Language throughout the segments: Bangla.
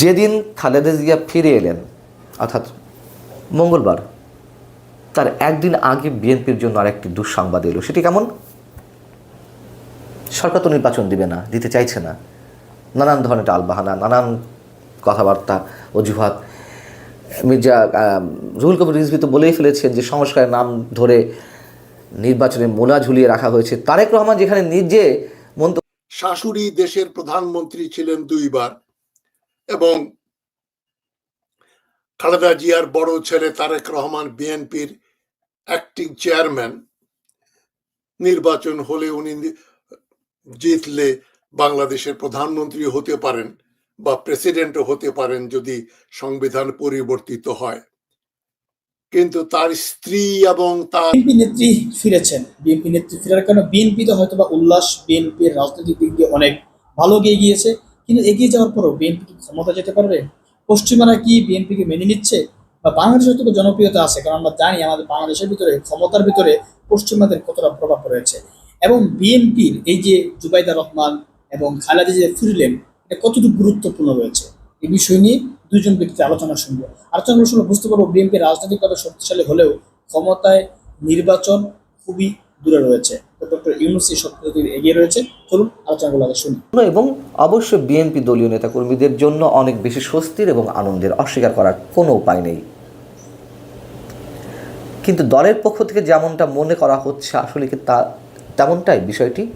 যেদিন খালেদা জিয়া ফিরে এলেন, অর্থাৎ মঙ্গলবার, তার একদিন আগে বিএনপির জন্য আরেকটি দুঃসংবাদ এলো। সেটি কেমন? সরকার তো নির্বাচন দিবে না, দিতে চাইছে না। নানান ধরনের টালবাহানা, নানান কথাবার্তা, অজুহাত। মির্জা রুহুল কবির রিজভি তো বলেই ফেলেছেন যে সংস্কারের নাম ধরে নির্বাচনে মোলা ঝুলিয়ে রাখা হয়েছে। তারেক রহমান যেখানে নিজে মন্তব্য শাশুড়ি দেশের প্রধানমন্ত্রী ছিলেন দুইবার। এবং খালেদা জিয়ার বড় ছেলে তারেক রহমান, বিএনপির অ্যাক্টিং চেয়ারম্যান নির্বাচন হলে উনি জিতলে বাংলাদেশের প্রধানমন্ত্রী হতে পারেন বা প্রেসিডেন্টও হতে পারেন যদি সংবিধান পরিবর্তিত হয়। কিন্তু তার স্ত্রী এবং তার বিএনপি নেত্রী ফিরেছেন। বিএনপি নেত্রী ফেরার কারণে বিএনপি তো হয়তো বা উল্লাস, বিএনপির রাজনৈতিক দিক দিয়ে অনেক ভালো এগিয়ে গিয়েছে। কিন্তু এগিয়ে যাওয়ার পরও বিএনপি কি ক্ষমতা যেতে পারবে? পশ্চিমারা কি বিএনপিকে মেনে নিচ্ছে? বা বাংলাদেশের তো জনপ্রিয়তা আছে? কারণ আমরা জানি আমাদের বাংলাদেশের ভিতরে, ক্ষমতার ভিতরে পশ্চিমাদের কতটা প্রভাব রয়েছে। এবং বিএনপির এই যে জুবাইদা রহমান এবং খালেদা যে ফিরলেন এটা কতটুকু গুরুত্বপূর্ণ রয়েছে? এই বিষয় নিয়ে দুজন ব্যক্তি আলোচনা শুনব। আলোচনা শুনে বুঝতে পারব বিএনপি রাজনৈতিকভাবে শক্তিশালী হলেও ক্ষমতায় নির্বাচন খুবই দূরে রয়েছে। এবং অবশ্যই বিএনপি দলীয় জন্য অনেক বেশি স্বস্তির এবং আনন্দের অস্বীকার করার কোনো উপায় নেই। কিন্তু দলের পক্ষ থেকে যেমনটা মনে করা হচ্ছে, আসলে কি তা তেমনটাই বিষয়টি?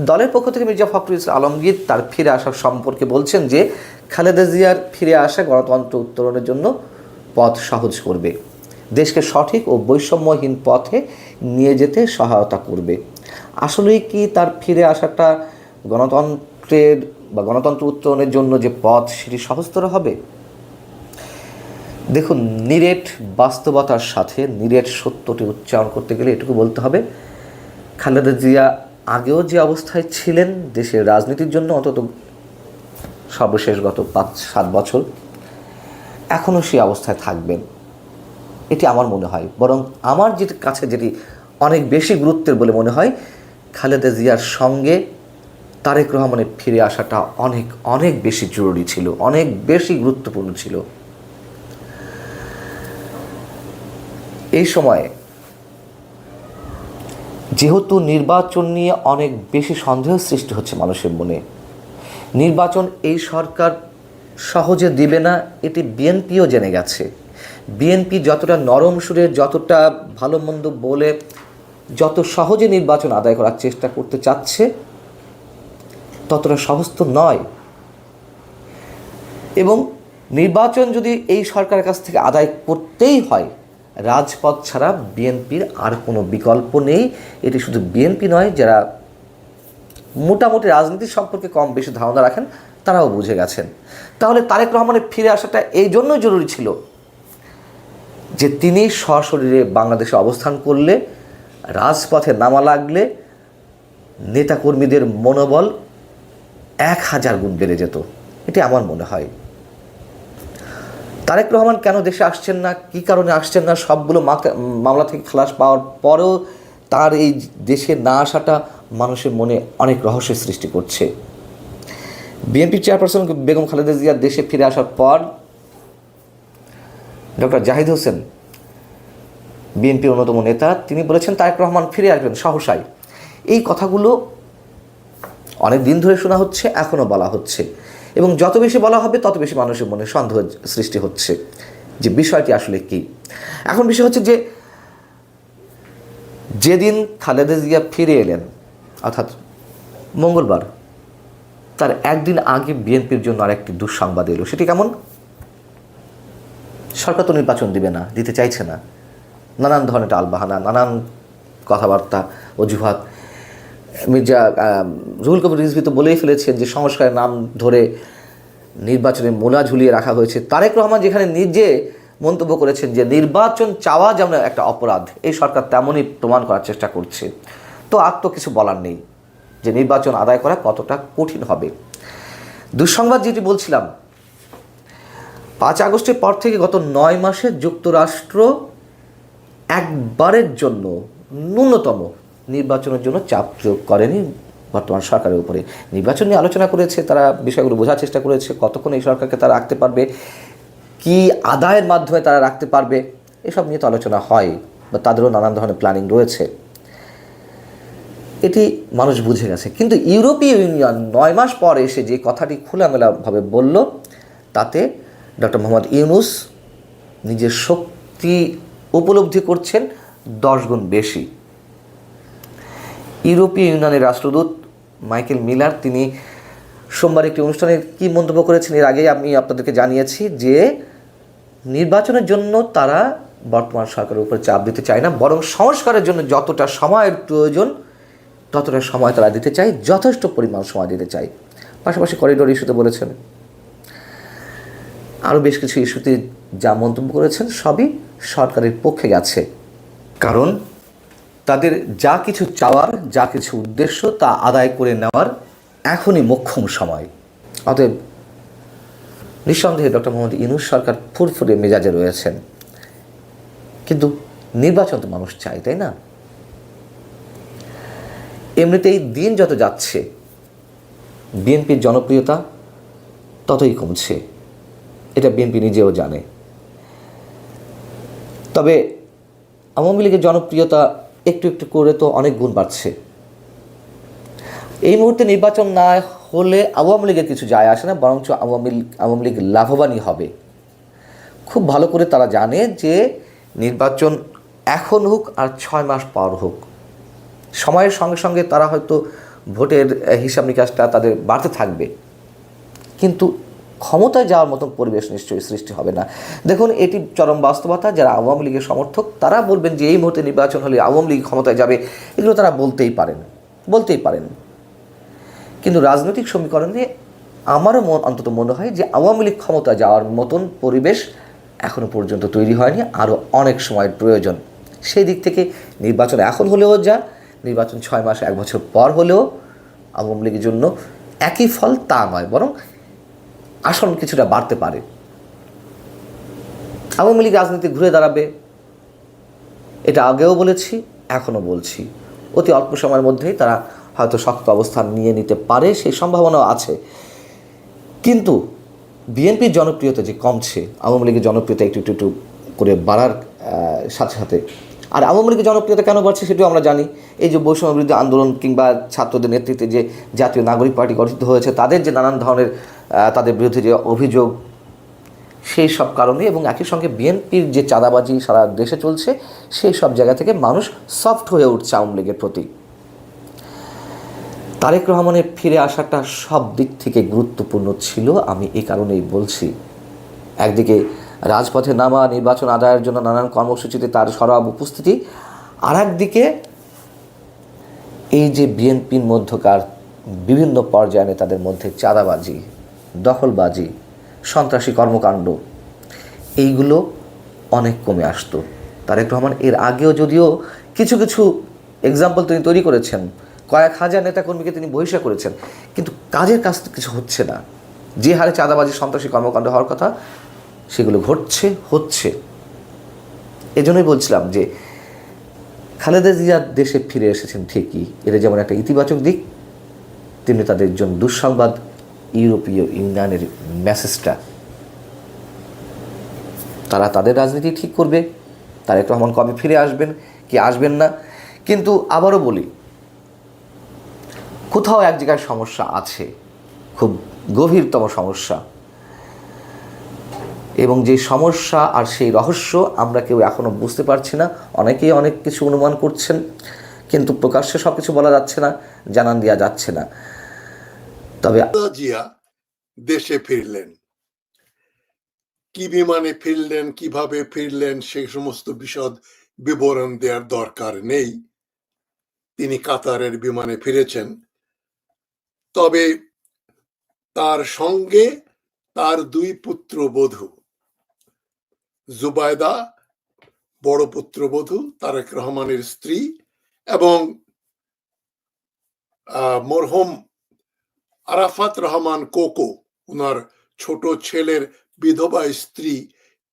দলের পক্ষ থেকে মির্জা ফখরুল ইসলাম আলমগীর তার ফিরে আসার সম্পর্কে বলছেন যে, খালেদা জিয়ার ফিরে আসা গণতন্ত্র উত্তরণের জন্য পথ সহজ করবে। দেশকে সঠিক ও বৈষম্যহীন পথে নিয়ে যেতে সহায়তা করবে। আসলেই কি তার ফিরে আসাটা গণতন্ত্রের বা গণতন্ত্র উত্তরণের জন্য যে পথ, সেটি সহজতর হবে? দেখুন, নিরেট বাস্তবতার সাথে নিরেট সত্যটি উচ্চারণ করতে গেলে এটুকু বলতে হবে, খালেদা জিয়া আগেও যে অবস্থায় ছিলেন দেশের রাজনীতির জন্য অন্তত সর্বশেষ গত পাঁচ, সাত বছর, এখনও সেই অবস্থায় থাকবেন। এটি আমার মনে হয়। বরং আমার যেটি কাছে যেটি অনেক বেশি গুরুত্বের বলে মনে হয়, খালেদা জিয়ার সঙ্গে তারেক রহমানের ফিরে আসাটা অনেক অনেক বেশি জরুরি ছিল, অনেক বেশি গুরুত্বপূর্ণ ছিল। এই সময়ে যেহেতু নির্বাচন নিয়ে অনেক বেশি সন্দেহ সৃষ্টি হচ্ছে মানুষের মনে, নির্বাচন এই সরকার সহজে দিবে না, এটি বিএনপিও জেনে গেছে। বিএনপি যতটা নরম সুরে, যতটা ভালো মন্দ বলে, যত সহজে নির্বাচন আদায় করার চেষ্টা করতে চাচ্ছে, ততটা সহজ তো নয়। এবং নির্বাচন যদি এই সরকারের কাছ থেকে আদায় করতেই হয়, রাজপথ ছাড়া বিএনপির আর কোনো বিকল্প নেই। এটি শুধু বিএনপি নয়, যারা মোটামুটি রাজনীতি সম্পর্কে কম বেশি ধারণা রাখেন, তারাও বুঝে গেছেন। তাহলে তারেক রহমানের ফিরে আসাটা এই জন্যই জরুরি ছিল যে তিনি সশরীরে বাংলাদেশে অবস্থান করলে, রাজপথে নামা লাগলে, নেতাকর্মীদের মনোবল এক হাজার গুণ বেড়ে যেত। এটি আমার মনে হয়। তারেক রহমান কেন দেশে আসছেন না? কী কারণে আসছেন না? সবগুলো মামলা থেকে খালাস পাওয়ার পরেও তার এই দেশে না আসাটা মানুষের মনে অনেক রহস্যের সৃষ্টি করছে। বিএনপি চেয়ারপারসন বেগম খালেদা জিয়া দেশে ফিরে আসার পর ডক্টর জাহিদ হোসেন, বিএনপির অন্যতম নেতা, তিনি বলেছেন, তারেক রহমান ফিরে আসবেন সহসাই এই কথাগুলো অনেক দিন ধরে শোনা হচ্ছে এখনও বলা হচ্ছে। এবং যত বেশি বলা হবে, তত বেশি মানুষের মনে সন্দেহ সৃষ্টি হচ্ছে যে বিষয়টি আসলে কি। এখন বিষয় হচ্ছে যে, যেদিন খালেদা জিয়া ফিরে এলেন, অর্থাৎ মঙ্গলবার, তার একদিন আগে বিএনপির জন্য আরেকটি দুঃসংবাদ এলো। সেটি কেমন? সরকার তো নির্বাচন দিবে না, দিতে চাইছে না। নানান ধরনের টালবাহানা, নানান কথাবার্তা, অজুহাত। মির্জা রুহুল কবির রিজভি তো বলেই ফেলেছেন যে সংস্কারের নাম ধরে নির্বাচনে মোলা ঝুলিয়ে রাখা হয়েছে। তারেক রহমান যেখানে নিজে মন্তব্য করেছেন যে নির্বাচন চাওয়া যেমন একটা অপরাধ, এই সরকার তেমনই প্রমাণ করার চেষ্টা করছে। তো আর তো কিছু বলার নেই, যে নির্বাচন আদায় করা কতটা কঠিন হবে। দুঃসংবাদ যেটি বলছিলাম পাঁচ আগস্টের পর থেকে গত নয় মাসে যুক্তরাষ্ট্র একবারের জন্য ন্যূনতম নির্বাচনের জন্য চাপ প্রয়োগ করেনি বর্তমান সরকারের উপরে। নির্বাচন নিয়ে আলোচনা করেছে, তারা বিষয়গুলো বোঝার চেষ্টা করেছে, কতক্ষণ এই সরকারকে তারা রাখতে পারবে, কি আদায়ের মাধ্যমে তারা রাখতে পারবে, এসব নিয়ে তো আলোচনা হয়, বা তাদেরও নানান ধরনের প্ল্যানিং রয়েছে। এটি মানুষ বুঝে গেছে। কিন্তু ইউরোপীয় ইউনিয়ন নয় মাস পর এসে যে কথাটি খোলামেলাভাবে বলল, তাতে ডক্টর মোহাম্মদ ইউনুস নিজের শক্তি উপলব্ধি করছেন দশ গুণ বেশি। ইউরোপীয় ইউনিয়নের রাষ্ট্রদূত মাইকেল মিলার তিনি সোমবার একটি অনুষ্ঠানে কি মন্তব্য করেছেন এর আগেই আমি আপনাদেরকে জানিয়েছি যে নির্বাচনের জন্য তারা বর্তমান সরকারের উপর চাপ দিতে চায় না, বরং সংস্কারের জন্য যতটা সময়ের প্রয়োজন ততটা সময় তারা দিতে চায়, যথেষ্ট পরিমাণ সময় দিতে চায়। পাশাপাশি করিডোর ইস্যুতে বলেছেন আরও বেশ কিছু ইস্যুতে যা মন্তব্য করেছেন সবই সরকারের পক্ষে গেছে কারণ তাদের যা কিছু চাওয়ার, যা কিছু উদ্দেশ্য তা আদায় করে নেওয়ার এখনই মোক্ষম সময়। অতএব নিঃসন্দেহে ডক্টর মোহাম্মদ ইনুস সরকার ফুরফুরে মেজাজে রয়েছেন। কিন্তু নির্বাচন তো মানুষ চায়, তাই না? এমনিতেই দিন যত যাচ্ছে, বিএনপির জনপ্রিয়তা ততই কমছে। এটা বিএনপি নিজেও জানে। তবে আওয়ামী লীগের জনপ্রিয়তা একটু একটু করে তো অনেক গুণ বাড়ছে। এই মুহূর্তে নির্বাচন না হলে আওয়ামী লীগের কিছু যায় আসে না, বরঞ্চ আওয়ামী আওয়ামী লীগ লাভবানই হবে। খুব ভালো করে তারা জানে যে নির্বাচন এখন হোক আর ছয় মাস পর হোক। সময়ের সঙ্গে সঙ্গে তারা হয়তো ভোটের হিসাব নিকাশটা তাদের বাড়তে থাকবে। কিন্তু ক্ষমতায় যাওয়ার মতন পরিবেশ নিশ্চয়ই সৃষ্টি হবে না। দেখুন, এটি চরম বাস্তবতা, যারা আওয়ামী লীগের সমর্থক, তারা বলবেন যে এই মুহূর্তে নির্বাচন হলে আওয়ামী লীগ ক্ষমতায় যাবে, এগুলো তারা বলতেই পারেন বলতেই পারেন। কিন্তু রাজনৈতিক সমীকরণে আমারও মন, অন্তত মনে হয় যে আওয়ামী লীগ ক্ষমতা যাওয়ার মতন পরিবেশ এখনও পর্যন্ত তৈরি হয়নি, আরও অনেক সময়ের প্রয়োজন। সেই দিক থেকে নির্বাচন এখন হলেও যা, নির্বাচন ছয় মাস, এক বছর পর হলেও আওয়ামী লীগের জন্য একই ফল তা নয়, বরং আসন কিছুটা বাড়তে পারে। আওয়ামী লীগ রাজনীতি ঘুরে দাঁড়াবে, এটা আগেও বলেছি, এখনও বলছি। অতি অল্প সময়ের মধ্যেই তারা হয়তো শক্ত অবস্থান নিয়ে নিতে পারে, সেই সম্ভাবনাও আছে। কিন্তু বিএনপির জনপ্রিয়তা যে কমছে, আওয়ামী লীগের জনপ্রিয়তা একটু একটু একটু করে বাড়ার সাথে সাথে। আর আওয়ামী লীগের জনপ্রিয়তা কেন বাড়ছে সেটাও আমরা জানি। এই যে বৈষম্য বিরোধী আন্দোলন কিংবা ছাত্রদের নেতৃত্বে যে জাতীয় নাগরিক পার্টি গঠিত হয়েছে, তাদের যে নানান ধরনের তাদের বিরুদ্ধে যে অভিযোগ, সেই সব কারণে এবং একই সঙ্গে বিএনপির যে চাঁদাবাজি সারা দেশে চলছে, সেই সব জায়গা থেকে মানুষ সফট হয়ে উঠছে আওয়ামী লীগের প্রতি। তারেক রহমানের ফিরে আসাটা সব দিক থেকে গুরুত্বপূর্ণ ছিল, আমি এই কারণেই বলছি। একদিকে রাজপথে নামা, নির্বাচন আদায়ের জন্য নানান কর্মসূচিতে তার সরব উপস্থিতি আর একদিকে এই যে বিএনপির মধ্যকার বিভিন্ন পর্যায়ে তাদের মধ্যে চাঁদাবাজি দখলবাজি, সন্ত্রাসী কর্মকাণ্ড, এইগুলো অনেক কমে আসতো। তারেক রহমান এর আগেও যদিও কিছু কিছু এক্সাম্পল তিনি তৈরি করেছেন, কয়েক হাজার নেতাকর্মীকে তিনি বহিষ্কার করেছেন, কিন্তু কাজের কাজ কিছু হচ্ছে না। যে হারে চাঁদাবাজি, সন্ত্রাসী কর্মকাণ্ড হওয়ার কথা, সেগুলো ঘটছে, হচ্ছে। এজন্যই বলছিলাম যে খালেদা জিয়া দেশে ফিরে এসেছেন ঠিকই, এটা যেমন একটা ইতিবাচক দিক, তেমনি তাদের জন্য দুঃসংবাদ ইউরোপীয় ইউনিয়নের মেসেজটা, তারা তাদের রাজনীতি ঠিক করবে, তারেক রহমান কবে ফিরে আসবেন, কি আসবেন না? কিন্তু আবারও বলি, কোথাও এক জায়গায় সমস্যা আছে, খুব গভীরতম সমস্যা। এবং যে সমস্যা আর সেই রহস্য আমরা কেউ এখনও বুঝতে পারছি না, অনেকেই অনেক কিছু অনুমান করছেন, কিন্তু প্রকাশ্যে সব কিছু বলা যাচ্ছে না, জানান দেওয়া যাচ্ছে না। তবে জিয়া দেশে ফিরলেন। কি বিমানে ফিরলেন, কীভাবে ফিরলেন সেই সমস্ত বিশদ বিবরণ দেওয়ার দরকার নেই। তিনি কাতারের বিমানে ফিরেছেন। তবে তার সঙ্গে তার দুই পুত্রবধূ জুবায়দা, বড় পুত্র পুত্রবধূ তারেক রহমানের স্ত্রী এবং মরহুম আরাফাত রহমান কোকো ওনার ছোট ছেলের বিধবা স্ত্রী,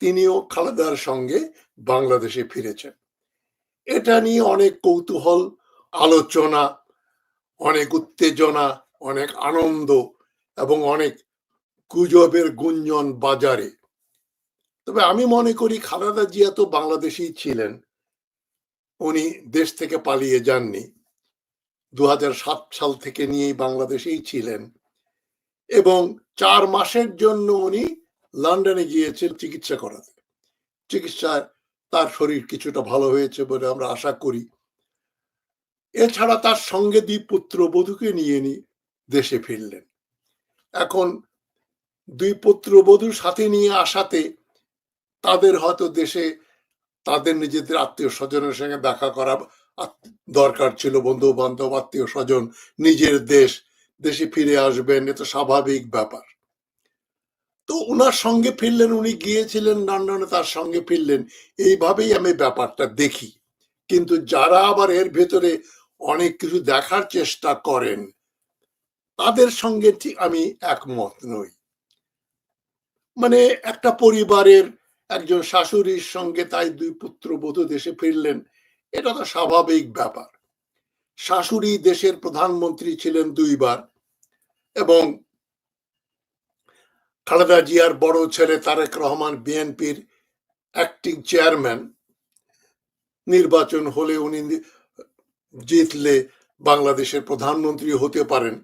তিনিও খালেদার সঙ্গে বাংলাদেশে ফিরেছেন। এটা নিয়ে অনেক কৌতূহল, আলোচনা, অনেক উত্তেজনা, অনেক আনন্দ এবং অনেক গুজবের গুঞ্জন বাজারে। তবে আমি মনে করি খালেদা জিয়া তো বাংলাদেশেই ছিলেন, উনি দেশ থেকে পালিয়ে যাননি। দু সাল থেকে নিয়েই বাংলাদেশেই ছিলেন। এবং চার মাসের জন্য উনি লন্ডনে গিয়েছেন চিকিৎসা করাতে। চিকিৎসায় তার শরীর কিছুটা ভালো হয়েছে বলে আমরা আশা করি। এছাড়া তার সঙ্গে দুই পুত্র বধূকে নিয়ে নি দেশে ফিরলেন। এখন দুই পুত্র বধূর সাথে নিয়ে আসাতে তাদের হয়তো দেশে তাদের নিজেদের আত্মীয় স্বজনের সঙ্গে দেখা করা দরকার ছিল বন্ধু বান্ধব, আত্মীয় স্বজন, নিজের দেশ, দেশে ফিরে আসবেন এ তো স্বাভাবিক ব্যাপার। তো ওনার সঙ্গে ফিরলেন, উনি গিয়েছিলেন লন্ডনে, তার সঙ্গে ফিরলেন। এইভাবেই আমি ব্যাপারটা দেখি। কিন্তু যারা আবার এর ভেতরে অনেক কিছু দেখার চেষ্টা করেন, তাদের সঙ্গে ঠিক আমি একমত নই। মানে একটা পরিবারের একজন শাশুড়ির সঙ্গে তাই দুই পুত্র পুত্রবধূ দেশে ফিরলেন এটা তো স্বাভাবিক ব্যাপার। শাশুড়ি দেশের প্রধানমন্ত্রী ছিলেন দুইবার এবং খালেদা জিয়ার বড় ছেলে তারেক রহমান, বিএনপির অ্যাক্টিং চেয়ারম্যান নির্বাচন হলে উনি জিতলে বাংলাদেশের প্রধানমন্ত্রী হতে পারেন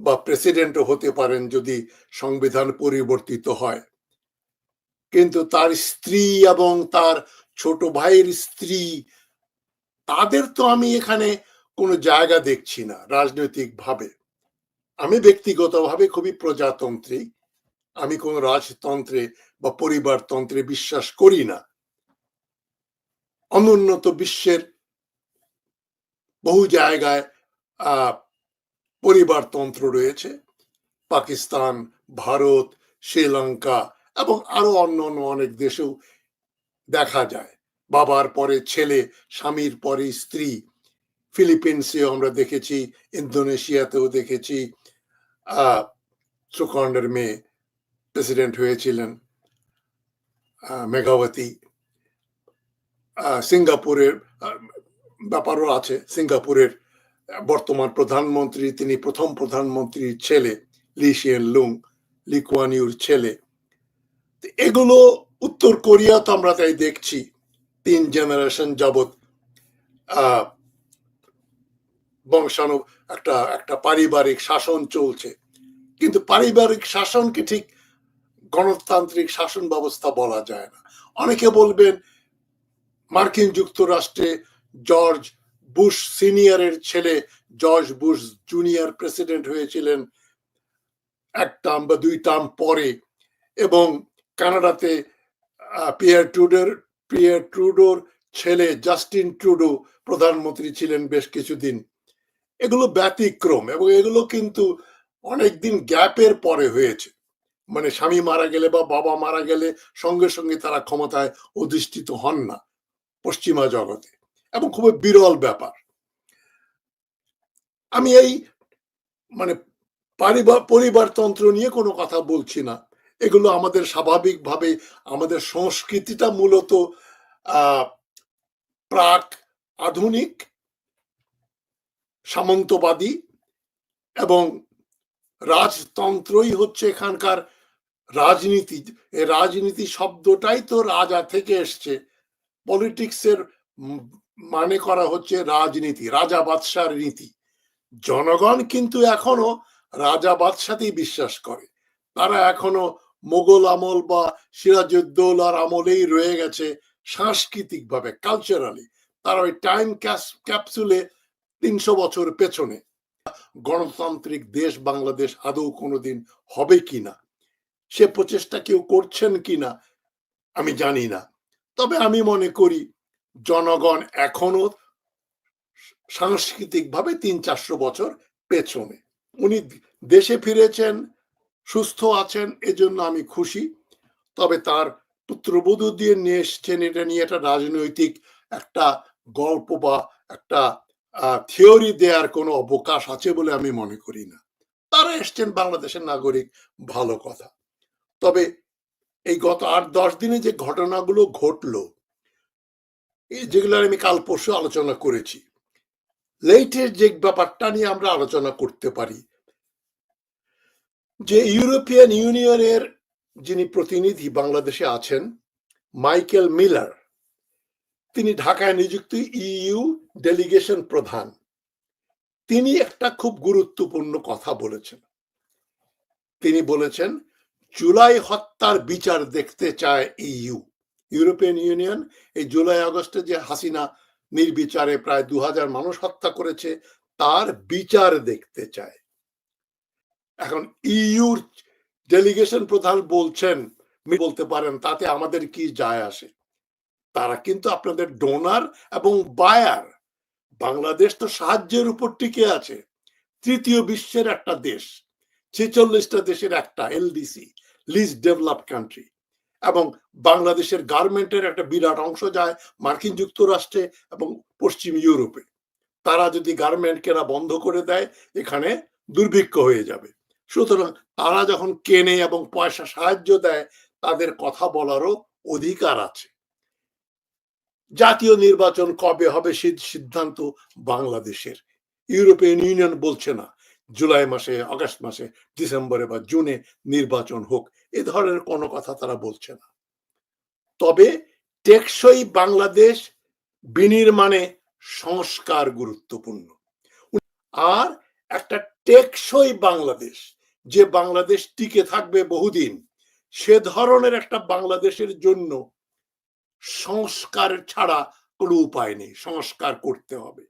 বা প্রেসিডেন্টও হতে পারেন যদি সংবিধান পরিবর্তিত হয়। কিন্তু তার স্ত্রী এবং তার ছোট ভাইয়ের স্ত্রী তাদের তো আমি এখানে কোনো জায়গা দেখছি না রাজনৈতিক ভাবে আমি ব্যক্তিগতভাবে খুবই প্রজাতন্ত্রী। আমি কোন রাজতন্ত্রে বা পরিবারতন্ত্রে বিশ্বাস করি না। অনুন্নত বিশ্বের বহু জায়গায় পরিবারতন্ত্র রয়েছে। পাকিস্তান, ভারত, শ্রীলঙ্কা এবং আরও অন্য অন্য অনেক দেশেও দেখা যায়। বাবার পরে ছেলে, স্বামীর পরে স্ত্রী। ফিলিপিন্সেও আমরা দেখেছি, ইন্দোনেশিয়াতেও দেখেছি সুকর্ণের মেয়ে প্রেসিডেন্ট হয়েছিলেন মেঘাবতী। সিঙ্গাপুরের ব্যাপারও আছে, সিঙ্গাপুরের বর্তমান প্রধানমন্ত্রী, তিনি প্রথম প্রধানমন্ত্রীর ছেলে লিশিয়েন লুং, লি কুয়ান ইউর ছেলে। এগুলো উত্তর কোরিয়া তো আমরা তাই দেখছি। তিন জেনারেশন যাবত আহ, বংশাণু একটা একটা পারিবারিক শাসন চলছে। কিন্তু পারিবারিক শাসনকে ঠিক গণতান্ত্রিক শাসন ব্যবস্থা বলা যায় না। অনেকে বলবেন মার্কিন যুক্তরাষ্ট্রে জর্জ বুশ সিনিয়রের ছেলে জর্জ বুশ জুনিয়র প্রেসিডেন্ট হয়েছিলেন এক টার্ম বা দুই টার্ম পরে এবং কানাডাতে পিয়ার ট্রুডোর পিয়ার ট্রুডোর ছেলে জাস্টিন ট্রুডো প্রধানমন্ত্রী ছিলেন বেশ কিছুদিন। এগুলো ব্যতিক্রম এবং এগুলো কিন্তু অনেকদিন গ্যাপের পরে হয়েছে। মানে স্বামী মারা গেলে বা বাবা মারা গেলে সঙ্গে সঙ্গে তারা ক্ষমতায় অধিষ্ঠিত হন না পশ্চিমা জগতে এবং খুবই বিরল ব্যাপার। আমি এই মানে পারিবার পরিবারতন্ত্র নিয়ে কোনো কথা বলছি না। এগুলো আমাদের স্বাভাবিকভাবে আমাদের সংস্কৃতিটা মূলত প্রাক, আধুনিক, সামন্তবাদী এবং রাজতন্ত্রই হচ্ছে এখানকার রাজনীতি। এই রাজনীতি শব্দটাই তো রাজা থেকে এসছে। পলিটিক্সের মানে করা হচ্ছে রাজনীতি, রাজা বাদশার নীতি। জনগণ কিন্তু এখনও রাজা বাদশাতেই বিশ্বাস করে। তারা এখনও মোগল আমল বা সিরাজউদ্দৌলার আমলেই রয়ে গেছে সাংস্কৃতিক ভাবে কালচারালি তারা ওই টাইম ক্যাপসুলে তিনশো বছর পেছনে। গণতান্ত্রিক দেশ বাংলাদেশ আদৌ কোনোদিন হবে কিনা? সে প্রচেষ্টা কেউ করছেন কিনা? আমি জানি না। তবে আমি মনে করি জনগণ এখনও সাংস্কৃতিক ভাবে তিন চারশো বছর পেছনে। উনি দেশে ফিরেছেন সুস্থ আছেন, এজন্য আমি খুশি। তবে তার পুত্রবধূ দিয়ে নিয়ে এসছেন, এটা নিয়ে একটা রাজনৈতিক একটা গল্প বা একটা থিওরি দেওয়ার কোনো অবকাশ আছে বলে আমি মনে করি না। তারা এসছেন বাংলাদেশের নাগরিক, ভালো কথা। তবে এই গত আট, দশ দিনে যে ঘটনাগুলো ঘটলো যেগুলো আমি কাল পরশু আলোচনা করেছি, লেটেস্ট যে ব্যাপারটা নিয়ে আমরা আলোচনা করতে পারি যে ইউরোপিয়ান ইউনিয়নের যিনি প্রতিনিধি বাংলাদেশে আছেন, মাইকেল মিলার, তিনি ঢাকায় নিযুক্ত ইইউ ডেলিগেশন প্রধান। তিনি একটা খুব গুরুত্বপূর্ণ কথা বলেছেন। তিনি বলেছেন, জুলাই হত্যার বিচার দেখতে চায় ইইউ। ইউরোপিয়ান ইউনিয়ন এই জুলাই আগস্টে যে হাসিনা নির্বিচারে প্রায় দু হাজার মানুষ হত্যা করেছে, তার বিচার দেখতে চায়। এখন ইউর ডেলিগেশন প্রধান বলছেন বলতে পারেন, তাতে আমাদের কি যায় আসে? তারা কিন্তু আপনাদের ডোনার এবং বায়ার বাংলাদেশ তো সাহায্যের উপর টিকে আছে। তৃতীয় বিশ্বের একটা দেশ, ছেচল্লিশটা দেশের একটা এলডিসি লিস্ট ডেভেলপ কান্ট্রি এবং বাংলাদেশের গার্মেন্টের একটা বিরাট অংশ যায় মার্কিন যুক্তরাষ্ট্রে এবং পশ্চিম ইউরোপে। তারা যদি গার্মেন্ট কেনা বন্ধ করে দেয়, এখানে দুর্ভিক্ষ হয়ে যাবে। সুতরাং তারা যখন কেনে এবং পয়সা সাহায্য দেয়, তাদের কথা বলারও অধিকার আছে। জাতীয় নির্বাচন কবে হবে সে সিদ্ধান্ত বাংলাদেশের। ইউরোপিয়ান ইউনিয়ন বলছে না, জুলাই মাসে, আগস্ট মাসে, ডিসেম্বরে বা জুনে নির্বাচন হোক, এ ধরনের কোনো কথা তারা বলছে না। তবে টেকসই বাংলাদেশ বিনির্মাণে সংস্কার গুরুত্বপূর্ণ। আর একটা টেকসই বাংলাদেশ যে বাংলাদেশ টিকে থাকবে বহুদিন, সে ধরনের একটা বাংলাদেশের জন্য সংস্কার ছাড়া কোনো উপায় নেই, সংস্কার করতে হবে।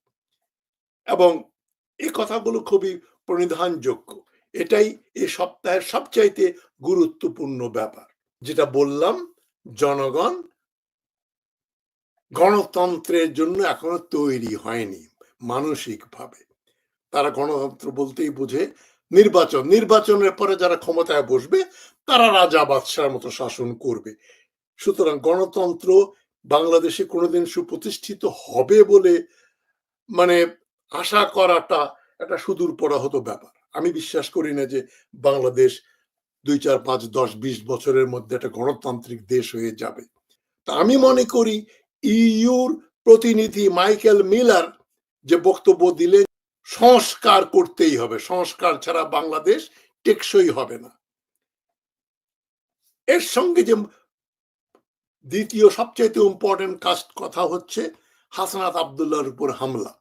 এবং এই কথাগুলো খুবই প্রণিধানযোগ্য। এটাই এই সপ্তাহের সবচাইতে গুরুত্বপূর্ণ ব্যাপার, যেটা বললাম, জনগণ গণতন্ত্রের জন্য এখনও তৈরি হয়নি মানসিকভাবে। তারা গণতন্ত্র বলতেই বুঝে নির্বাচন, নির্বাচনের পরে যারা ক্ষমতায় বসবে, তারা রাজা বাদশার মতো শাসন করবে। সুতরাং গণতন্ত্র বাংলাদেশে কোনোদিন সুপ্রতিষ্ঠিত হবে বলে মানে আশা করাটা একটা সুদূর পরাহত ব্যাপার। আমি বিশ্বাস করি না যে বাংলাদেশ দুই, চার, পাঁচ, দশ, বিশ বছরের মধ্যে একটা গণতান্ত্রিক দেশ হয়ে যাবে। তা আমি মনে করি ইউর প্রতিনিধি মাইকেল মিলার যে বক্তব্য দিলেন সংস্কার করতেই হবে। সংস্কার ছাড়া বাংলাদেশ টেকসই হবে না। এর সঙ্গে যে দ্বিতীয় সবচাইতে ইম্পর্টেন্ট কাস্ট কথা হচ্ছে হাসনাত আবদুল্লাহর উপর হামলা।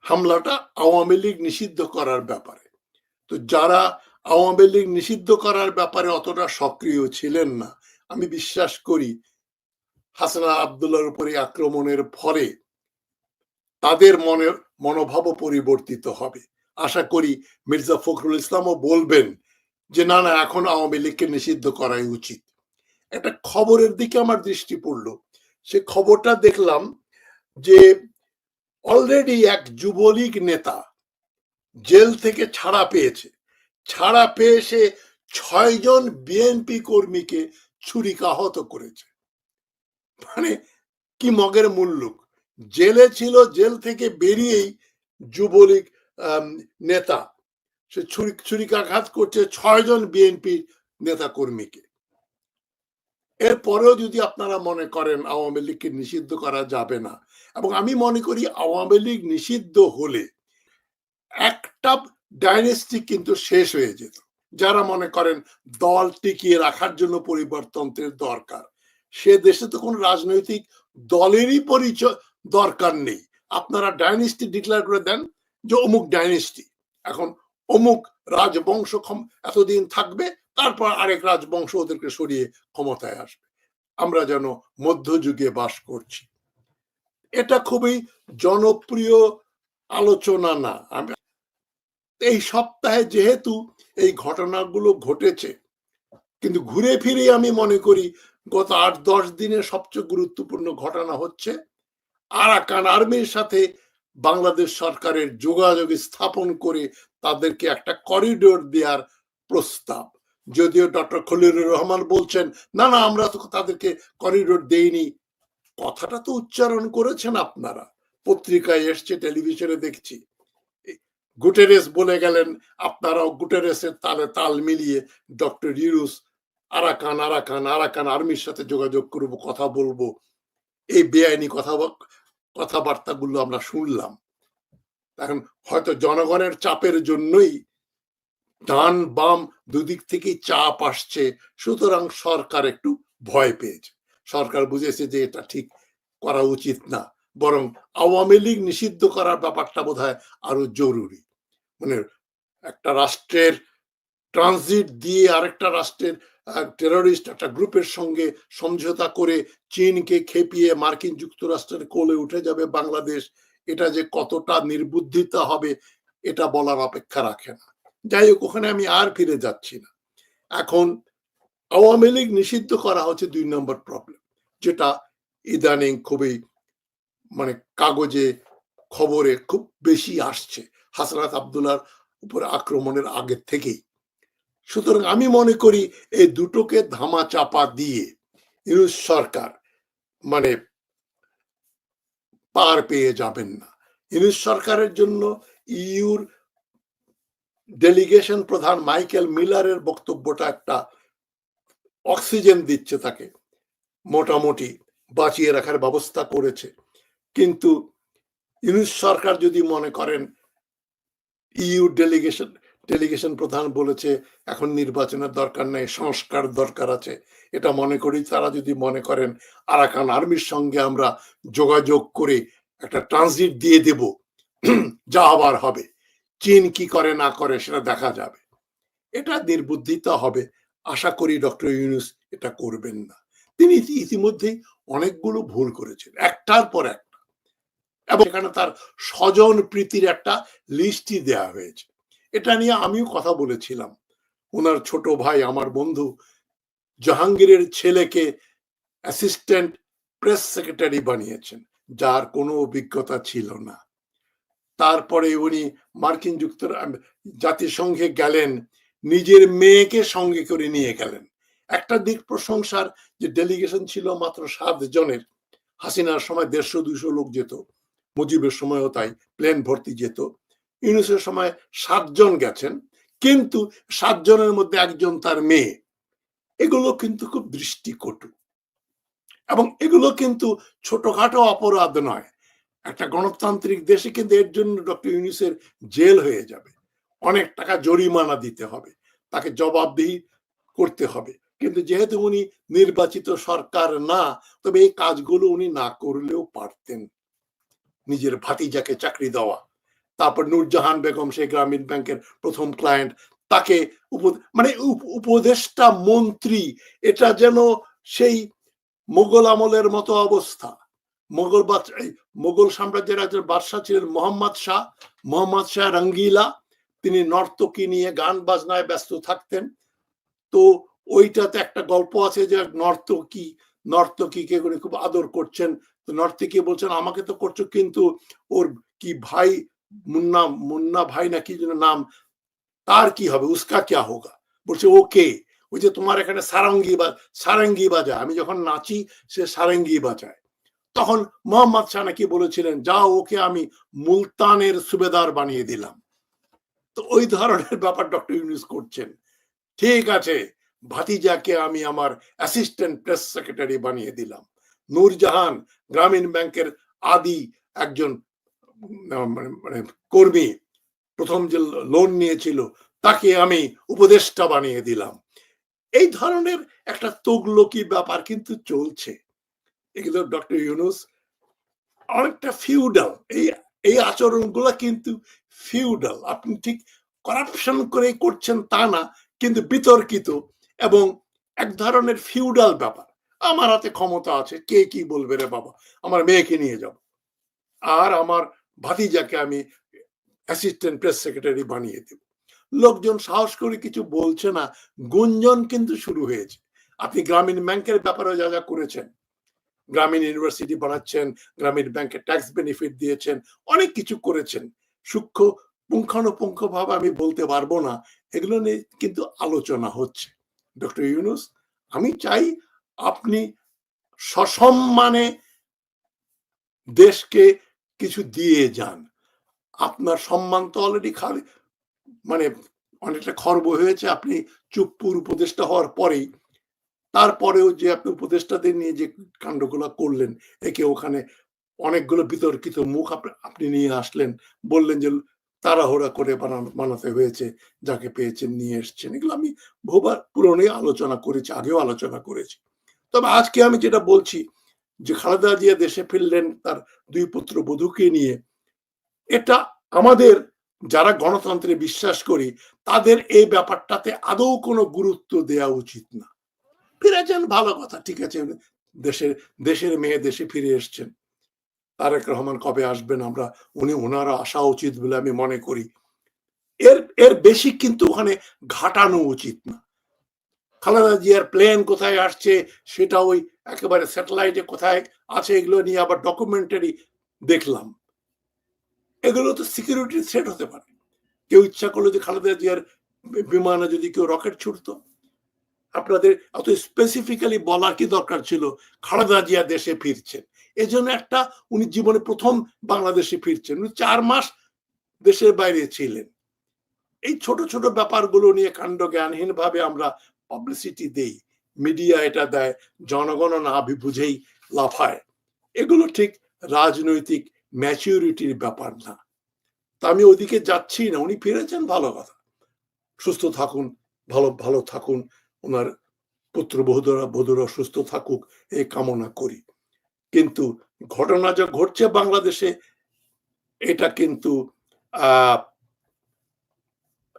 হামলাটা আওয়ামী লীগ নিষিদ্ধ করার ব্যাপারে। তো যারা আওয়ামী লীগ নিষিদ্ধ করার ব্যাপারে অতটা সক্রিয় ছিলেন না, আমি বিশ্বাস করি হাসনা আবদুল্লাহর উপরে আক্রমণের ফলে তাদের মনে মনোভাবও পরিবর্তিত হবে। আশা করি মির্জা ফখরুল ইসলামও বলবেন যে, না না, এখন আওয়ামী লীগকে নিষিদ্ধ করাই উচিত। একটা খবরের দিকে আমার দৃষ্টি পড়ল। সে খবরটা দেখলাম যে অলরেডি এক যুবলীগ নেতা জেল থেকে ছাড়া পেয়েছে। ছাড়া পেয়ে সে ছয়জন বিএনপি কর্মীকে ছুরিকাহত করেছে। মানে কি মগের মুল্লুক। জেলে ছিল, জেল থেকে বেরিয়েই যুবলীগ নেতা, সে ছুরি, ছুরিকাঘাত করছে ছয়জন বিএনপি নেতা কর্মীকে। এরপরেও যদি আপনারা মনে করেন আওয়ামী লীগকে নিষিদ্ধ করা যাবে না, এবং আমি মনে করি আওয়ামী লীগ নিষিদ্ধ হলে একটা ডাইনেস্টি কিন্তু শেষ হয়ে যেত। যারা মনে করেন দল টিকিয়ে রাখার জন্য পরিবর্তনের দরকার, সে দেশে তো কোনো রাজনৈতিক দলেরই পরিচয় দরকার নেই। আপনারা ডাইনেস্টি ডিক্লেয়ার করে দেন যে অমুক ডাইনেস্টি এখন অমুক রাজবংশ এতদিন থাকবে, তারপর আরেক রাজবংশ ওদেরকে সরিয়ে ক্ষমতায় আসবে। আমরা যেন মধ্যযুগে বাস করছি। এটা খুবই জনপ্রিয় আলোচনা না। আমি এই সপ্তাহে যেহেতু এই ঘটনাগুলো ঘটেছে, কিন্তু ঘুরে ফিরে আমি মনে করি গত আট দশ দিনের সবচেয়ে গুরুত্বপূর্ণ ঘটনা হচ্ছে আরাকান আর্মির সাথে বাংলাদেশ সরকারের যোগাযোগ স্থাপন করে তাদেরকে একটা করিডোর দেওয়ার প্রস্তাব। যদিও ডক্টর খলিলুর রহমান বলছেন, না না, আমরা তো তাদেরকে করিডোর দেইনি। কথাটা তো উচ্চারণ করেছেন আপনারা। পত্রিকায় এসছে, টেলিভিশনে দেখছি। গুটেরেস বলে গেলেন, আপনারাও গুটেরেসের তালে তাল মিলিয়ে doctor Yunus Arakan Arakan Arakan আর্মির সাথে যোগাযোগ করব, কথা বলব। এই বেআইনি কথা কথাবার্তাগুলো আমরা শুনলাম। এখন হয়তো জনগণের চাপের জন্যই ডান বাম দুদিক থেকেই চাপ আসছে, সুতরাং সরকার একটু ভয় পেয়েছে। সরকার বুঝেছে যে এটা ঠিক করা উচিত না, বরং আওয়ামী লীগ নিষিদ্ধ করার ব্যাপারটা বোধ হয় আরও জরুরি। মানে একটা রাষ্ট্রের ট্রানজিট দিয়ে আরেকটা রাষ্ট্রের টেররিস্ট একটা গ্রুপের সঙ্গে সমঝোতা করে চীনকে খেপিয়ে মার্কিন যুক্তরাষ্ট্রের কোলে উঠে যাবে বাংলাদেশ, এটা যে কতটা নির্বুদ্ধিতা হবে, এটা বলার অপেক্ষা রাখে না। যাই হোক, ওখানে আমি আর ফিরে যাচ্ছি না। এখন আওয়ামী লীগ নিষিদ্ধ করা হচ্ছে দুই নম্বর প্রবলেম যেটা ইদানিং খুবই মানে কাগজে খবরে খুব বেশি আসছে। হাসরাত আবদুল্লার উপর আক্রমণের আগের থেকেই। সুতরাং আমি মনে করি এই দুটোকে ধামা চাপা দিয়ে ইউনুস সরকার মানে পার পেয়ে যাবেন না। ইউনুস সরকারের জন্য ইউর ডেলিগেশন প্রধান মাইকেল মিলারের বক্তব্যটা একটা অক্সিজেন দিচ্ছে তাকে, মোটামুটি বাঁচিয়ে রাখার ব্যবস্থা করেছে। কিন্তু ইউনুস সরকার যদি মনে করেন, ইউ ডেলিগেশন ডেলিগেশন প্রধান বলেছে, এখন নির্বাচনের দরকার নেই, সংস্কার দরকার আছে। এটা মনে করি, তারা যদি মনে করেন, আরাকান আর্মির সঙ্গে আমরা যোগাযোগ করে একটা ট্রানজিট দিয়ে দেব, যা আবার হবে। চীন কি করে, না করে, সেটা দেখা যাবে। এটা নির্বুদ্ধিতা হবে। আশা করি ডক্টর ইউনুস এটা করবেন না। তিনি ইতি- ইতিমধ্যেই অনেকগুলো ভুল করেছেন, একটার পর একটা। এবং এখানে তার স্বজন প্রীতির একটা লিস্টই দেয়া হয়েছে। এটা নিয়ে আমিও কথা বলেছিলাম। ওনার ছোট ভাই, আমার বন্ধু, জাহাঙ্গীরের ছেলেকে অ্যাসিস্ট্যান্ট প্রেস সেক্রেটারি বানিয়েছেন, যার কোনো অভিজ্ঞতা ছিল না। তারপরে উনি মার্কিন যুক্তরা জাতিসংঘে গেলেন, নিজের মেয়েকে সঙ্গে করে নিয়ে গেলেন। একটা দিক প্রশংসার যে ডেলিগেশন ছিল মাত্র সাত জনের, হাসিনার সময় দেড়শো দুশো লোক যেত, মুজিবের সময়ও তাই প্লেন ভর্তি যেত। ইউনুসের সময় সাতজন গেছেন, কিন্তু সাতজনের মধ্যে একজন তার মেয়ে। এগুলো কিন্তু খুব দৃষ্টিকটু। এবং এগুলো কিন্তু ছোটখাটো অপরাধ নয়। একটা গণতান্ত্রিক দেশে কিন্তু এর জন্য ডক্টর ইউনুসের জেল হয়ে যাবে। অনেক টাকা জরিমানা দিতে হবে, তাকে জবাবদিহি করতে হবে। কিন্তু যেহেতু উনি নির্বাচিত সরকার না, তবে এই কাজগুলো উনি না করলেও পারতেন নিজের ভাতিজাকে চাকরি দেওয়া। তারপর নূরজাহান বেগম সেই গ্রামীণ ব্যাংকের প্রথম ক্লায়েন্ট তাকে মানে উপদেষ্টা মন্ত্রী, এটা যেন সেই মোগল আমলের মতো অবস্থা। মোগল মোগল সাম্রাজ্যের একজন বাদশাহ ছিলেন মোহাম্মদ শাহ মোহাম্মদ শাহ রঙ্গিলা। তিনি নর্তকী নিয়ে গান বাজনায় ব্যস্ত থাকতেন। তো ওইটাতে একটা গল্প আছে যে নর্তকী নর্তকীকে করে খুব আদর করছেন। তো নর্তকী বলছেন, আমাকে তো করছ, কিন্তু ওর কি ভাই মুন্না মুন্না ভাই না কি যেন নাম, তার কি হবে? উস্কা ক্যা হোগা? বলছে ওকে ওই যে তোমার এখানে সারঙ্গি বা, সারঙ্গি বাজায়। আমি যখন নাচি, সে সারঙ্গি বাজায়। তখন মোহাম্মদ শাহ নাকি বলেছিলেন, যাও, ওকে আমি মুলতানের সুবেদার বানিয়ে দিলাম। তো ওই ধরনের ব্যাপার ডক্টর ইউনুস করছেন। ঠিক আছে, ভাতিজাকে আমি আমার অ্যাসিস্ট্যান্ট প্রেস সেক্রেটারি বানিয়ে দিলাম। নূরজাহান গ্রামীণ ব্যাংকের আদি একজন মানে মানে কর্মী প্রথম যে লোন নিয়েছিল, তাকে আমি উপদেষ্টা বানিয়ে দিলাম। এই ধরনের একটা তগলকি ব্যাপার কিন্তু চলছে। এগুলো ডক্টর ইউনুস অনেকটা ফিউডাল এই এই আচরণগুলো কিন্তু ফিউডাল আপনি ঠিক করাপশন করে করছেন তা না, কিন্তু বিতর্কিত এবং এক ধরনের ফিউডাল ব্যাপার। আমার হাতে ক্ষমতা আছে, কে কি বলবে রে বাবা? আমার মেয়েকে নিয়ে যাব। আর আমার ভাতিজাকে আমি অ্যাসিস্ট্যান্ট প্রেস সেক্রেটারি বানিয়ে দেব। লোকজন সাহস করে কিছু বলছে না, গুঞ্জন কিন্তু শুরু হয়েছে। আপনি গ্রামীণ ব্যাংকের ব্যাপারে যা যা করেছেন, গ্রামীণ ইউনিভার্সিটি বানাচ্ছেন, গ্রামীণ ব্যাংকে ট্যাক্স বেনিফিট দিয়েছেন, অনেক কিছু করেছেন। সূক্ষ্ম পুঙ্খানুপুঙ্খ ভাবে আমি বলতে পারব না, এগুলো নিয়ে কিন্তু আলোচনা হচ্ছে। ডক্টর ইউনুস, আমি চাই আপনি সসম্মানে দেশকে কিছু দিয়ে যান। আপনার সম্মান তো অলরেডি খালি মানে অনেকটা খর্ব হয়েছে, আপনি চুপ্পুর উপদেষ্টা হওয়ার পরেই। তারপরেও যে আপনি উপদেষ্টাদের নিয়ে যে কাণ্ডগুলো করলেন, একে ওখানে অনেকগুলো বিতর্কিত মুখ আপ- আপনি নিয়ে আসলেন, বললেন যে তাড়াহুড়া করে বানানো বানাতে হয়েছে, যাকে পেয়েছেন নিয়ে এসছেন। এগুলো আমি বহুবার পুরনোই আলোচনা করেছি, আগেও আলোচনা করেছি। তবে আজকে আমি যেটা বলছি যে খালেদা জিয়া দেশে ফিরলেন, তার দুই পুত্র বধূকে নিয়ে। এটা আমাদের যারা গণতন্ত্রে বিশ্বাস করি, তাদের এই ব্যাপারটাতে আদৌ কোনো গুরুত্ব দেওয়া উচিত না। ফিরেছেন ভালো কথা, ঠিক আছে, দেশের দেশের মেয়ে দেশে ফিরে এসছেন। তারেক রহমান কবে আসবেন আমরা, উনি ওনারা আসা উচিত বলে আমি মনে করি। এর এর বেশি কিন্তু ওখানে ঘাটানো উচিত না। খালেদা জিয়ার প্লেন কোথায় আসছে সেটা ওই একেবারে স্যাটেলাইটে কোথায় আছে এগুলো নিয়ে আবার ডকুমেন্টারি দেখলাম। এগুলো তো সিকিউরিটি থ্রেট হতে পারে। কেউ ইচ্ছা করল যে খালেদা জিয়ার বিমানে যদি কেউ রকেট ছুটতো। আপনাদের অত স্পেসিফিক্যালি বলার কি দরকার ছিল? খালেদা জিয়া দেশে ফিরছেন। এই জন্য একটা উনি জীবনে প্রথম বাংলাদেশে ফিরছেন। উনি চার মাস দেশের বাইরে ছিলেন। এই ছোট ছোট ব্যাপারগুলো নিয়ে কাণ্ড জ্ঞানহীন ভাবে আমরা পাবলিসিটি দেই মিডিয়া এটা দেয়, জনগণ না বুঝেই লাফায়। এগুলো ঠিক রাজনৈতিক ম্যাচিউরিটির ব্যাপার না। তা আমি ওদিকে যাচ্ছি না, উনি ফিরেছেন, ভালো কথা। সুস্থ থাকুন, ভালো ভালো থাকুন, ওনার পুত্র বধুরা বধুরা সুস্থ থাকুক, এই কামনা করি। কিন্তু ঘটনা যা ঘটছে বাংলাদেশে, এটা কিন্তু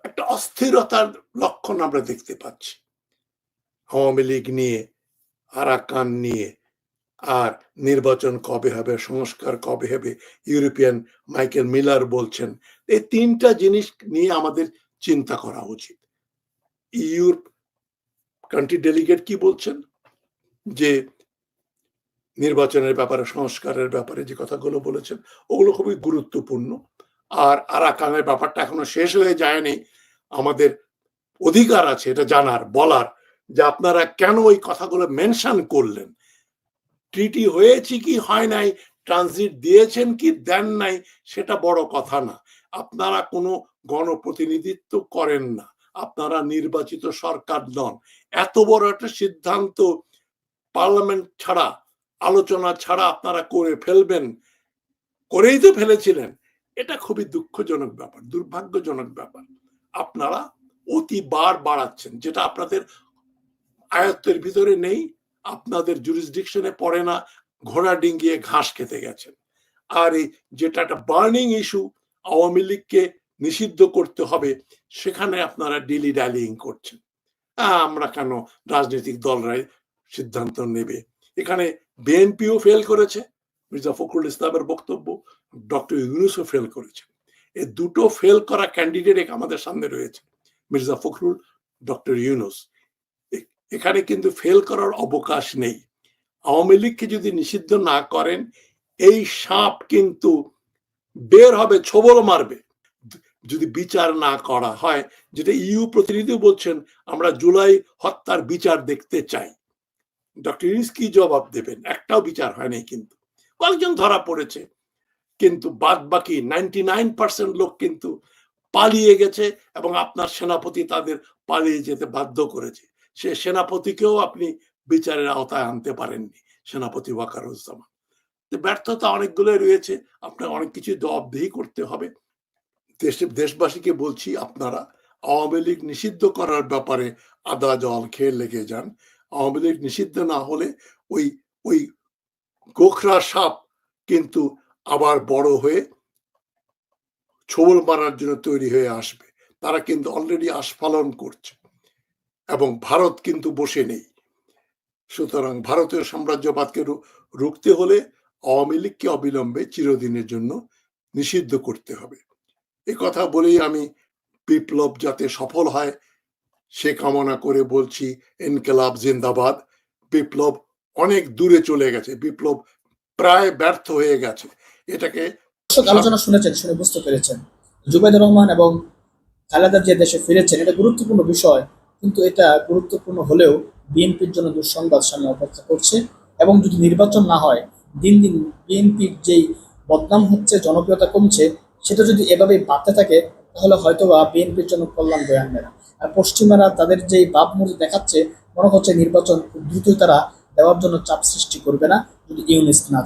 একটা অস্থিরতার লক্ষণ আমরা দেখতে পাচ্ছি। আওয়ামী লীগ নিয়ে, আরাকান নিয়ে, আর নির্বাচন কবে হবে, সংস্কার কবে হবে, ইউরোপিয়ান মাইকেল মিলার বলছেন, এই তিনটা জিনিস নিয়ে আমাদের চিন্তা করা উচিত। ইউর কান্ট্রি ডেলিগেট কি বলছেন? যে নির্বাচনের ব্যাপারে, সংস্কারের ব্যাপারে যে কথাগুলো বলেছেন, ওগুলো খুবই গুরুত্বপূর্ণ। আর আরাকানের ব্যাপারটা এখনও শেষ হয়ে যায়নি। আমাদের অধিকার আছে, এটা জানার, বলার। যে আপনারা কেন ওই কথাগুলো মেনশন করলেন? ট্রিটি হয়েছে কি, হয় নাই? ট্রানজিট দিয়েছেন কি, দেন নাই? সেটা বড় কথা না। আপনারা কোনো গণপ্রতিনিধিত্ব করেন না। আপনারা নির্বাচিত সরকার নন। এত বড় একটা সিদ্ধান্ত পার্লামেন্ট ছাড়া, আলোচনা ছাড়া আপনারা করে ফেলবেন, করেই তো ফেলেছিলেন। এটা খুবই দুঃখজনক ব্যাপার, দুর্ভাগ্যজনক ব্যাপার। আপনারা অতি বার বাড়াচ্ছেন, যেটা আপনাদের আয়ত্তের ভিতরে নেই, আপনাদের জুরিসডিকশনে পড়ে না, ঘোড়া ডিঙ্গিয়ে ঘাস খেতে গেছেন। আর এই যেটা একটা বার্নিং ইস্যু আওয়ামী লীগকে নিষিদ্ধ করতে হবে, সেখানে আপনারা ডিলি ড্যালিং করছেন। আমরা কেন রাজনৈতিক দলরাই সিদ্ধান্ত নেবে? এখানে বিএনপিও ফেল করেছে, মির্জা ফখরুল ইসলামের বক্তব্য, ডক্টর ইউনুসও ফেল করেছে। এই দুটো ফেল করা ক্যান্ডিডেট আমাদের সামনে রয়েছে, মির্জা ফখরুল, ডক্টর ইউনুস। এ- এখানে কিন্তু ফেল করার অবকাশ নেই। আওয়ামী লীগকে যদি নিষিদ্ধ না করেন, এই সাপ কিন্তু বের হবে, ছবল মারবে। যদি বিচার না করা হয়, যেটা ইউ প্রতিনিধি বলছেন, আমরা জুলাই হত্যার বিচার দেখতে চাই। ডক্টর ইউনুস কি জবাব দেবেন? একটাও বিচার হয়নি কিন্তু। কয়েকজন ধরা পড়েছে, কিন্তু বাদ বাকি নাইনটি নাইন পার্সেন্ট লোক কিন্তু পালিয়ে গেছে এবং আপনার সেনাপতি তাদের পালিয়ে যেতে বাধ্য করেছে। সে সেনাপতিকেও আপনি বিচারের আওতায় আনতে পারেননি, সেনাপতি ওয়াকারুজ্জামান। ব্যর্থতা অনেকগুলো রয়েছে আপনার অনেক কিছু জবাবদেহি করতে হবে। দেশে, দেশবাসীকে বলছি, আপনারা আওয়ামী লীগ নিষিদ্ধ করার ব্যাপারে আদা জল খেয়ে লেগে যান। আওয়ামী লীগ নিষিদ্ধ না হলে ওই ওই গোখরা সাপ কিন্তু আবার বড় হয়ে ছোবল মারার জন্য তৈরি হয়ে আসবে। তারা কিন্তু অলরেডি আস্ফালন করছে। এবং ভারত কিন্তু বসে নেই। সুতরাং ভারতীয় সাম্রাজ্যবাদকে রুখতে হলে আওয়ামী লীগকে অবিলম্বে চিরদিনের জন্য নিষিদ্ধ করতে হবে। এ কথা বলেই আমি বিপ্লব যাতে সফল হয়, সে কামনা করে বলছি ইনকেলাব জিন্দাবাদ। বিপ্লব অনেক দূরে চলে গেছে, বিপ্লব প্রায় ব্যর্থ হয়ে গেছে। এটাকে আলোচনা শুনেছেন, শুনে বুঝতে পেরেছেন। জুবাইদুর রহমান এবং খালেদা যে দেশে ফিরেছেন, এটা গুরুত্বপূর্ণ বিষয়। কিন্তু এটা গুরুত্বপূর্ণ হলেও বিএনপির জন্য দুঃসংবাদ সামনে অপেক্ষা করছে এবং যদি নির্বাচন না হয়, দিন দিন বিএনপির যেই বদনাম হচ্ছে, জনপ্রিয়তা কমছে, সেটা যদি এভাবে বাড়তে থাকে, তাহলে হয়তো বা বিএনপির জন্য কল্যাণ বয়ে আনবে না। আর পশ্চিমারা তাদের যেই ভাবমূর্তি দেখাচ্ছে, মনে হচ্ছে নির্বাচন দ্রুতই তারা দেওয়ার জন্য চাপ সৃষ্টি করবে না, যদি ইউনিস না